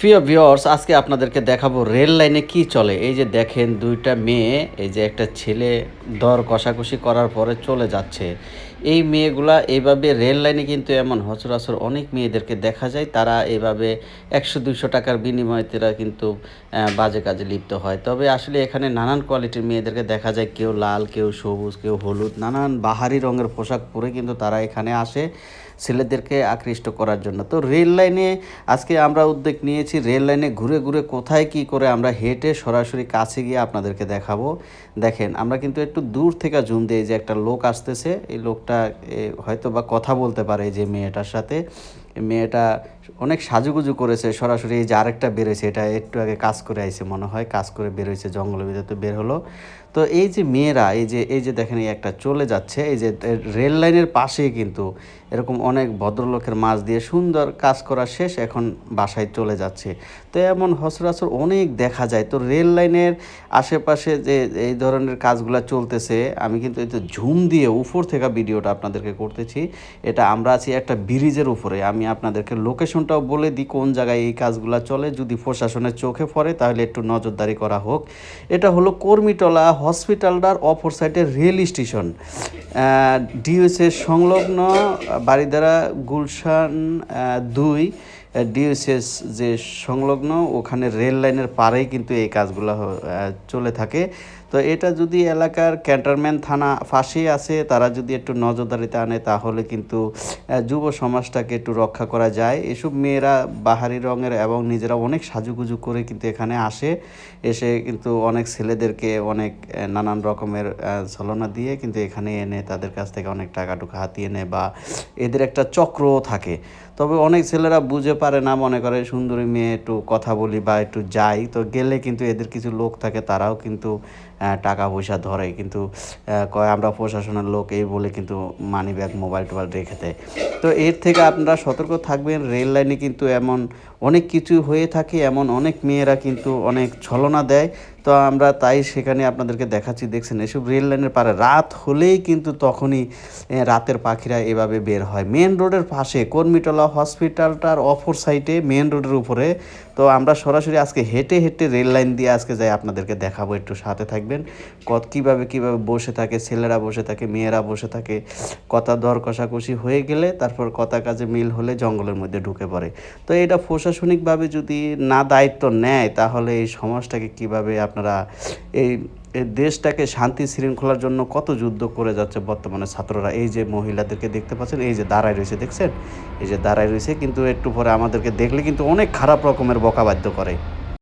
প্রিয় ভিউয়ার্স আজকে আপনাদেরকে দেখাবো রেল লাইনে কি চলে। এই যে দেখেন দুইটা মেয়ে, এই যে একটা ছেলে দর কষাকষি করার পরে চলে যাচ্ছে। এই মেয়েগুলা এইভাবে রেল লাইনে কিন্তু এমন সচরাচর অনেক মেয়েদেরকে দেখা যায়, তারা এইভাবে একশো দুইশো টাকার বিনিময়ে তারা কিন্তু বাজে কাজে লিপ্ত হয়। তবে আসলে এখানে নানান কোয়ালিটির মেয়েদেরকে দেখা যায়, কেউ লাল, কেউ সবুজ, কেউ হলুদ, নানান বাহারি রঙের পোশাক পরে কিন্তু তারা এখানে আসে। ছেলেদেরকে আকৃষ্ট করার জন্য। তো রেল লাইনে আজকে আমরা উদ্যোগ নিয়েছি, রেল লাইনে ঘুরে ঘুরে কোথায় কি করে আমরা হেঁটে সরাসরি কাছে গিয়ে আপনাদেরকে দেখাবো। দেখেন, আমরা কিন্তু একটু দূর থেকে জুম দিয়ে যে একটা লোক আসতেছে, এই লোকটা হয়তো বা কথা বলতে পারে যে মেয়েটার সাথে। মেয়েটা অনেক সাজুগুজু করেছে, সরাসরি এই যে আরেকটা বেরোয়েছে, এটা একটু আগে কাজ করে আইছে মনে হয়, কাজ করে বেরোয়েছে জঙ্গলের ভিতরে তো বের হলো। তো এই যে মেয়েরা, এই যে এই যে দেখেন এই একটা চলে যাচ্ছে, এই যে রেল লাইনের পাশেই কিন্তু এরকম অনেক ভদ্রলোকের মাছ দিয়ে সুন্দর কাজ করা শেষ, এখন বাসায় চলে যাচ্ছে। তো এমন সচরাচর অনেক দেখা যায়। তো রেল লাইনের আশেপাশে যে এই ধরনের কাজগুলো চলতেছে, আমি কিন্তু এই তো ঝুম দিয়ে উপর থেকে ভিডিওটা আপনাদেরকে করতেছি। এটা আমরা আছি একটা ব্রিজের উপরে, আমি আপনাদেরকে লোকেশনটাও বলে দিই কোন জায়গায় এই কাজগুলো চলে। যদি প্রশাসনের চোখে পড়ে, তাহলে একটু নজরদারি করা হোক। এটা হলো কর্মীটলা হসপিটালটার অপর সাইডে রেল স্টেশন। ডিওসের সংলগ্ন বাড়িদারা গুলশান দুই। ডিএসএস যে সংলগ্ন, ওখানে রেল লাইনের পাড়েই কিন্তু এই কাজগুলো চলে থাকে। তো এটা যদি এলাকার ক্যান্টনমেন্ট থানা ফাঁসি আছে তারা যদি একটু নজরদারিতে আনে, তাহলে কিন্তু যুব সমাজটাকে একটু রক্ষা করা যায়। এসব মেয়েরা বাহারি রঙের এবং নিজেরা অনেক সাজুগুজু করে কিন্তু এখানে আসে। এসে কিন্তু অনেক ছেলেদেরকে অনেক নানান রকমের ছলনা দিয়ে কিন্তু এখানে এনে তাদের কাছ থেকে অনেক টাকা টুকা হাতিয়ে নেয় বা এদের একটা চক্রও থাকে। তবে অনেক ছেলেরা বুঝে পারে না মনে করে, সুন্দরী মেয়ে একটু কথা বলি বা একটু যাই, তো গেলে কিন্তু এদের কিছু লোক থাকে, তারাও কিন্তু টাকা পয়সা ধরে। কিন্তু কয় আমরা প্রশাসনের লোক, এই বলে কিন্তু মানি ব্যাগ মোবাইল টোবাইল রেখে দেয়। তো এর থেকে আপনারা সতর্ক থাকবেন রেল লাইনে কিন্তু এমন অনেক কিছু হয়ে থাকে, এমন অনেক মেয়েরা কিন্তু অনেক ছলনা দেয়। তো আমরা তাই সেখানে আপনাদেরকে দেখাচ্ছি, দেখছেন, এসব রেল লাইনের পারে রাত হলেই কিন্তু তখনই রাতের পাখিরা এভাবে বের হয়। মেন রোডের পাশে কর্মীটলা হসপিটালটার অপর সাইডে মেন রোডের উপরে। তো আমরা সরাসরি আজকে হেঁটে হেঁটে রেল লাইন দিয়ে আজকে যাই, আপনাদেরকে দেখাবো, একটু সাথে থাকবেন। কত কীভাবে কীভাবে বসে থাকে, ছেলেরা বসে থাকে, মেয়েরা বসে থাকে, কথা দর কষাকষি হয়ে গেলে তারপর কথা কাজে মিল হলে জঙ্গলের মধ্যে ঢুকে পড়ে। তো এটা প্রশাসনিকভাবে যদি না দায়িত্ব নেয়, তাহলে এই সমাজটাকে কীভাবে আপনারা এই দেশটাকে শান্তি শৃঙ্খলার জন্য কত যুদ্ধ করে যাচ্ছে বর্তমানে ছাত্ররা? এই যে মহিলাদেরকে দেখতে পাচ্ছেন, এই যে দাঁড়ায় রয়েছে, দেখছেন? এই যে দাঁড়ায় রয়েছে, কিন্তু একটু পরে আমাদেরকে দেখলে কিন্তু অনেক খারাপ রকমের বকাবাদ্য করে।